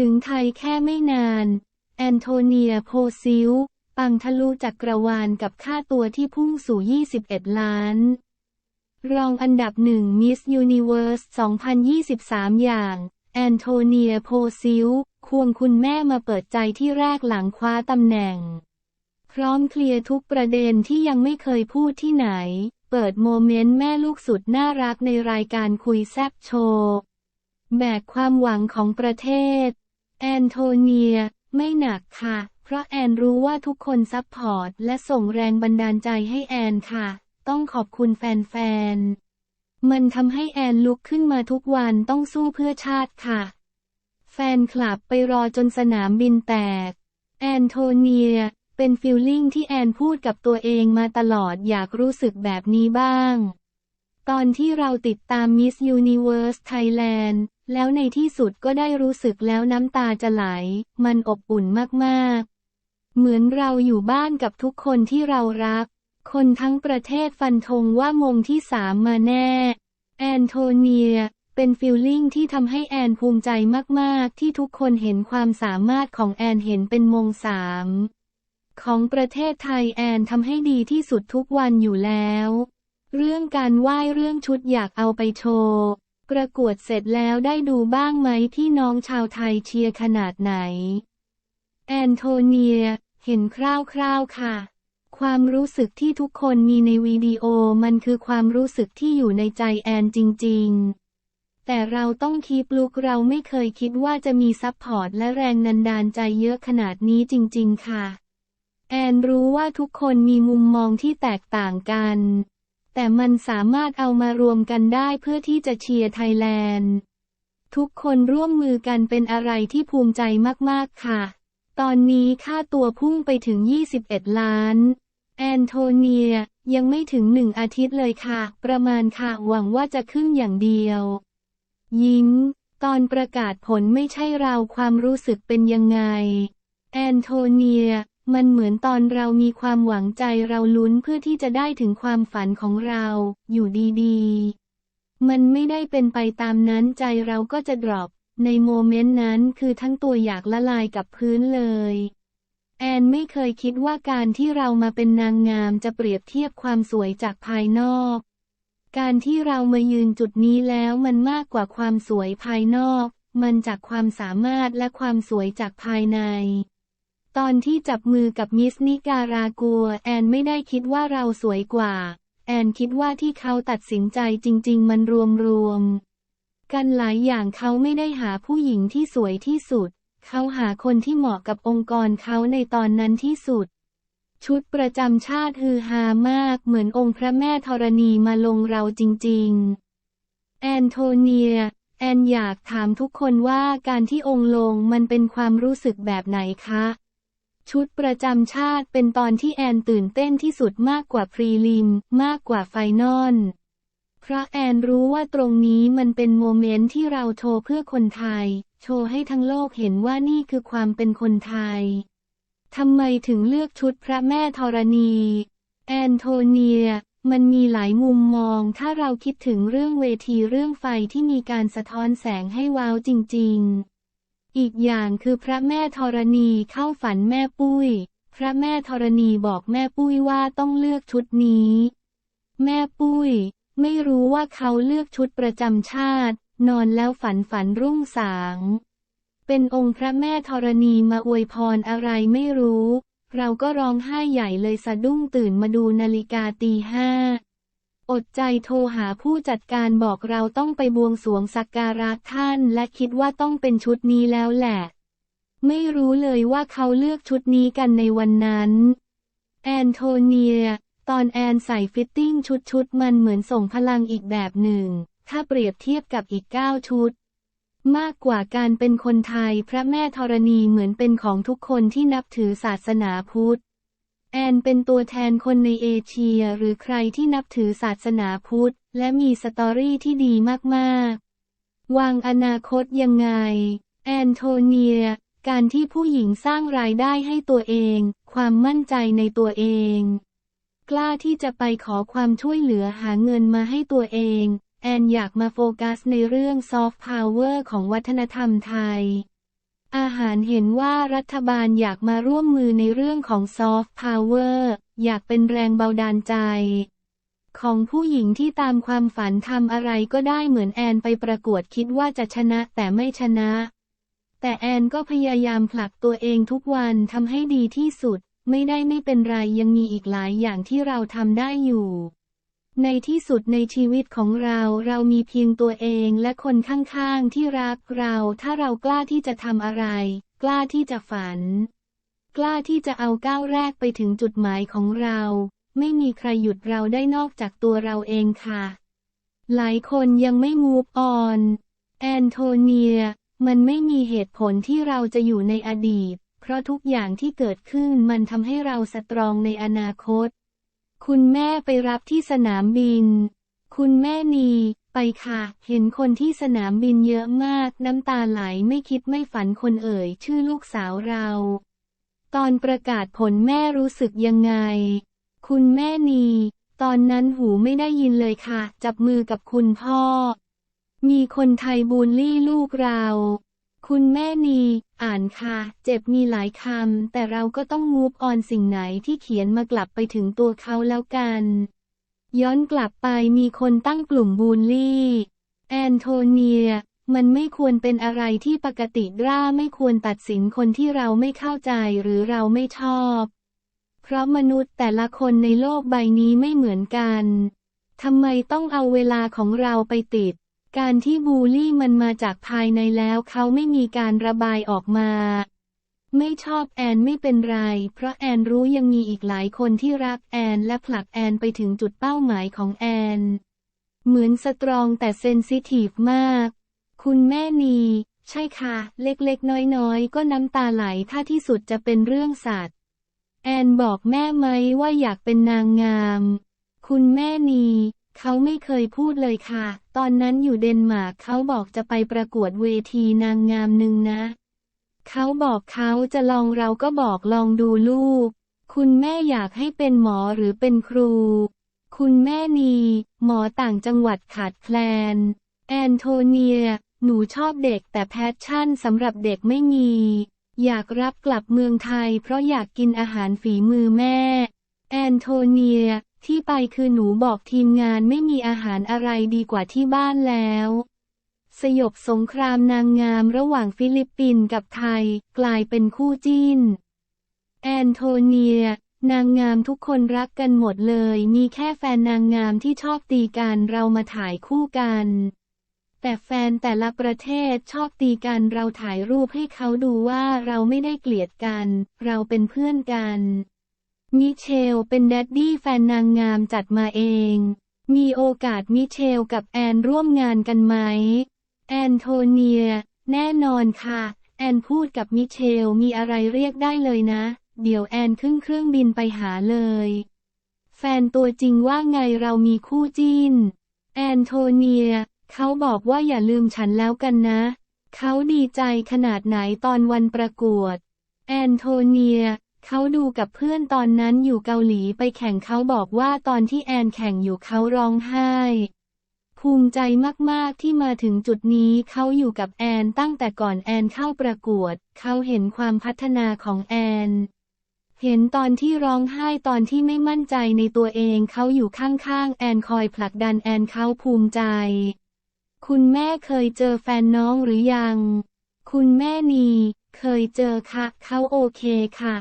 ถึงไทยแค่ไม่นาน แอนโทเนียโพซิลปังทะลุจักรวาลกับค่าตัวที่พุ่งสู่ 21 ล้าน รองอันดับหนึ่งมิสยูนิเวิร์ส 2023 อย่าง แอนโทเนียโพซิลควงคุณแม่มาเปิดใจที่แรกหลังคว้าตำแหน่ง พร้อมเคลียร์ทุกประเด็นที่ยังไม่เคยพูดที่ไหน เปิดโมเมนต์แม่ลูกสุดน่ารักในรายการคุยแซบโชว์ แบกความหวังของประเทศ แอนโทเนีย ไม่หนักค่ะ เพราะแอนรู้ว่าทุกคนซัพพอร์ตและส่งแรงบันดาลใจให้แอนค่ะ ต้องขอบคุณแฟนๆ มันทำให้แอนลุกขึ้นมาทุกวันต้องสู้เพื่อชาติค่ะ แฟนคลับไปรอจนสนามบินแตก แอนโทเนีย เป็นฟิลลิ่งที่แอนพูดกับตัวเองมาตลอดอยากรู้สึกแบบนี้บ้าง ตอนที่เราติดตาม Miss Universe Thailand แล้วในที่สุดก็ได้รู้สึกแล้วน้ำตาจะไหล มันอบอุ่นมากๆ เหมือนเราอยู่บ้านกับทุกคนที่เรารัก คนทั้งประเทศฟันธงว่ามงที่สามมาแน่ แอนโทเนีย เป็นฟิลลิ่งที่ทำให้แอนภูมิใจมากๆ ที่ทุกคนเห็นความสามารถของแอนเห็นเป็นมงสามของประเทศไทยแอนทำให้ดีที่สุดทุกวันอยู่แล้ว เรื่องการไหว้เรื่องชุดอยากเอาไปโชว์ประกวดเสร็จแล้วได้ดูบ้างไหมที่น้องชาวไทยเชียร์ขนาดไหน แอนโทเนีย เห็นคร่าวๆค่ะ ความรู้สึกที่ทุกคนมีในวิดีโอมันคือความรู้สึกที่อยู่ในใจแอนจริงๆ แต่เราต้องคีปลุกเราไม่เคยคิดว่าจะมีซัพพอร์ตและแรงนันดาลใจเยอะขนาดนี้จริงๆค่ะ แอนรู้ว่าทุกคนมีมุมมองที่แตกต่างกัน แต่มันสามารถเอามารวมกันได้เพื่อที่จะเชียร์ไทยแลนด์ ทุกคนร่วมมือกันเป็นอะไรที่ภูมิใจมากๆค่ะ ตอนนี้ค่าตัวพุ่งไปถึง 21 ล้าน แอนโทเนียยังไม่ถึงหนึ่งอาทิตย์เลยค่ะ ประมาณค่ะหวังว่าจะขึ้นอย่างเดียว ยิ้ม ตอนประกาศผลไม่ใช่เราความรู้สึกเป็นยังไง แอนโทเนีย มันเหมือนตอนเรามีความหวังใจเราลุ้นเพื่อที่จะได้ถึงความฝันของเรา อยู่ดีๆ มันไม่ได้เป็นไปตามนั้นใจเราก็จะดรอป ในโมเมนต์นั้นคือทั้งตัวอยากละลายกับพื้นเลย แอนไม่เคยคิดว่าการที่เรามาเป็นนางงามจะเปรียบเทียบความสวยจากภายนอก การที่เรามายืนจุดนี้แล้วมันมากกว่าความสวยภายนอก มันจากความสามารถและความสวยจากภายใน ตอนที่จับมือกับมิสนิการากัว แอนไม่ได้คิดว่าเราสวยกว่า แอนคิดว่าที่เขาตัดสินใจจริง ๆ มันรวมๆกันหลายอย่างเขาไม่ได้หาผู้หญิงที่สวยที่สุด เขาหาคนที่เหมาะกับองค์กรเขาในตอนนั้นที่สุด ชุดประจำชาติฮือฮามากเหมือนองค์พระแม่ธรณีมาลงเราจริง ๆ แอนโทเนีย แอนอยากถามทุกคนว่าการที่องค์ลงมันเป็นความรู้สึกแบบไหนคะ ชุดประจำชาติเป็นตอนที่แอนตื่นเต้นที่สุดมากกว่าพรีลิม มากกว่าไฟนอล เพราะแอนรู้ว่าตรงนี้มันเป็นโมเมนต์ที่เราโชว์เพื่อคนไทย โชว์ให้ทั้งโลกเห็นว่านี่คือความเป็นคนไทย ทำไมถึงเลือกชุดพระแม่ธรณี แอนโทเนีย มันมีหลายมุมมองถ้าเราคิดถึงเรื่องเวทีเรื่องไฟที่มีการสะท้อนแสงให้ว้าวจริง ๆ อีกอย่างคือพระแม่ธรณีเข้าฝันแม่ปุ้ย พระแม่ธรณีบอกแม่ปุ้ยว่าต้องเลือกชุดนี้ แม่ปุ้ย ไม่รู้ว่าเขาเลือกชุดประจำชาติ นอนแล้วฝันฝันรุ่งสาง เป็นองค์พระแม่ธรณีมาอวยพรอะไรไม่รู้ เราก็ร้องไห้ใหญ่เลยสะดุ้งตื่นมาดูนาฬิกาตีห้า อดใจโทรหาผู้จัดการบอกเราต้องไปบวงสรวงสักการะท่านและคิดว่าต้องเป็นชุดนี้แล้วแหละ ไม่รู้เลยว่าเขาเลือกชุดนี้กันในวันนั้น แอนโทเนีย ตอนแอนใส่ฟิตติ้งชุดชุดมันเหมือนส่งพลังอีกแบบหนึ่ง ถ้าเปรียบเทียบกับอีกเก้าชุด มากกว่าการเป็นคนไทยพระแม่ธรณีเหมือนเป็นของทุกคนที่นับถือศาสนาพุทธ แอนเป็นตัวแทนคนในเอเชียหรือใครที่นับถือศาสนาพุทธ และมีสตอรี่ที่ดีมากๆ วางอนาคตยังไง แอนโทเนีย การที่ผู้หญิงสร้างรายได้ให้ตัวเอง ความมั่นใจในตัวเอง กล้าที่จะไปขอความช่วยเหลือหาเงินมาให้ตัวเอง แอนอยากมาโฟกัสในเรื่องซอฟต์พาวเวอร์ของวัฒนธรรมไทย อาหารเห็นว่ารัฐบาลอยากมาร่วมมือในเรื่องของซอฟต์พาวเวอร์อยากเป็นแรงเบาดาลใจ ของผู้หญิงที่ตามความฝันทำอะไรก็ได้เหมือนแอนไปประกวดคิดว่าจะชนะแต่ไม่ชนะ แต่แอนก็พยายามผลักตัวเองทุกวันทำให้ดีที่สุด ไม่ได้ไม่เป็นไรยังมีอีกหลายอย่างที่เราทำได้อยู่ ในที่สุดในชีวิตของเราเรามีเพียงตัวเองและคนข้างๆที่รักเรา ถ้าเรากล้าที่จะทำอะไร กล้าที่จะฝัน กล้าที่จะเอาก้าวแรกไปถึงจุดหมายของเรา ไม่มีใครหยุดเราได้นอกจากตัวเราเองค่ะ หลายคนยังไม่มูฟออนแอนโทเนีย มันไม่มีเหตุผลที่เราจะอยู่ในอดีต เพราะทุกอย่างที่เกิดขึ้นมันทำให้เราสตรองในอนาคต คุณแม่ไปรับที่สนามบิน คุณแม่นีไปค่ะ เห็นคนที่สนามบินเยอะมาก น้ำตาไหลไม่คิดไม่ฝันคนเอ่ย ชื่อลูกสาวเรา ตอนประกาศผลแม่รู้สึกยังไง คุณแม่นีตอนนั้นหูไม่ได้ยินเลยค่ะ จับมือกับคุณพ่อ มีคนไทยบูลลี่ลูกเรา คุณแม่นี อ่านค่ะ เจ็บมีหลายคำ แต่เราก็ต้องมูฟออนสิ่งไหนที่เขียนมากลับไปถึงตัวเขาแล้วกัน ย้อนกลับไปมีคนตั้งกลุ่มบูลลี่ แอนโทเนีย มันไม่ควรเป็นอะไรที่ปกติร่าไม่ควรตัดสินคนที่เราไม่เข้าใจหรือเราไม่ชอบ เพราะมนุษย์แต่ละคนในโลกใบนี้ไม่เหมือนกัน ทำไมต้องเอาเวลาของเราไปติด การที่บูลลี่มันมาจากภายในแล้วเขาไม่มีการระบายออกมา ไม่ชอบแอนไม่เป็นไร เพราะแอนรู้ยังมีอีกหลายคนที่รักแอนและผลักแอนไปถึงจุดเป้าหมายของแอน เหมือนสตรองแต่เซนซิทีฟมาก คุณแม่นีใช่ค่ะ เล็กๆ น้อยๆ ก็น้ำตาไหลถ้าที่สุดจะเป็นเรื่องสัตว์ แอนบอกแม่ไหมว่าอยากเป็นนางงาม คุณแม่นี เขาไม่เคยพูดเลยค่ะ ตอนนั้นอยู่เดนมาร์กเขาบอกจะไปประกวดเวทีนางงามหนึ่งนะ เขาบอกเขาจะลองเราก็บอกลองดูลูก คุณแม่อยากให้เป็นหมอหรือเป็นครู คุณแม่นีหมอต่างจังหวัดขาดแคลน แอนโทเนีย หนูชอบเด็กแต่แพชชั่นสำหรับเด็กไม่มี อยากรับกลับเมืองไทยเพราะอยากกินอาหารฝีมือแม่ แอนโทเนีย ที่ไปคือหนูบอกทีมงานไม่มีอาหารอะไรดีกว่าที่บ้านแล้ว สยบสงครามนางงามระหว่างฟิลิปปินส์กับไทย กลายเป็นคู่จิ้น แอนโทเนีย นางงามทุกคนรักกันหมดเลย มีแค่แฟนนางงามที่ชอบตีกันเรามาถ่ายคู่กัน แต่แฟนแต่ละประเทศชอบตีกันเราถ่ายรูปให้เขาดูว่าเราไม่ได้เกลียดกัน เราเป็นเพื่อนกัน มิเชลเป็นแดดดี้แฟนนางงามจัดมาเอง มีโอกาสมิเชลกับแอนร่วมงานกันไหม แอนโทเนีย แน่นอนค่ะ แอนพูดกับมิเชลมีอะไรเรียกได้เลยนะ เดี๋ยวแอนขึ้นเครื่องบินไปหาเลย แฟนตัวจริงว่าไงเรามีคู่จิ้น แอนโทเนีย เขาบอกว่าอย่าลืมฉันแล้วกันนะ เขาดีใจขนาดไหนตอนวันประกวด แอนโทเนีย เขาดูกับเพื่อนตอนนั้นอยู่เกาหลีไปแข่งเขาบอกว่าตอนที่แอนแข่งอยู่เขาร้องไห้ ภูมิใจมากๆที่มาถึงจุดนี้เขาอยู่กับแอนตั้งแต่ก่อนแอนเข้าประกวด เขาเห็นความพัฒนาของแอน เห็นตอนที่ร้องไห้ตอนที่ไม่มั่นใจในตัวเองเขาอยู่ข้างๆ แอนคอยผลักดันแอนเขาภูมิใจ คุณแม่เคยเจอแฟนน้องหรือยัง คุณแม่นี เคยเจอค่ะ เขาโอเคค่ะ